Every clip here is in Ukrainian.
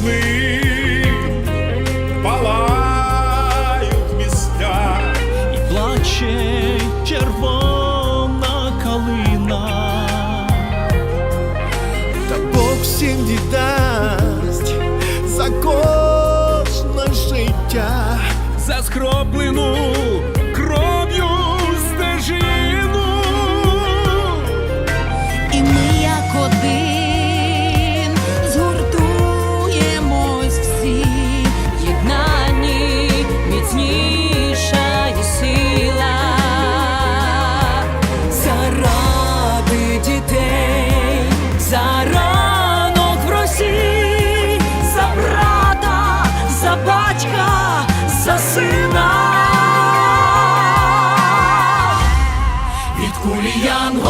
сни палають місця. і плаче червона калина. Та Бог всім віддасть за кожне життя. за скроплену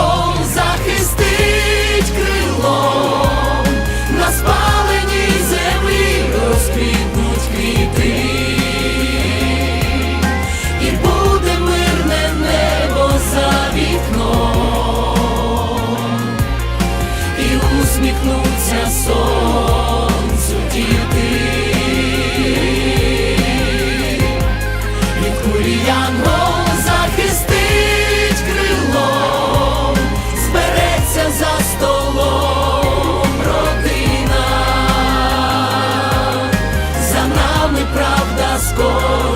янгол родина,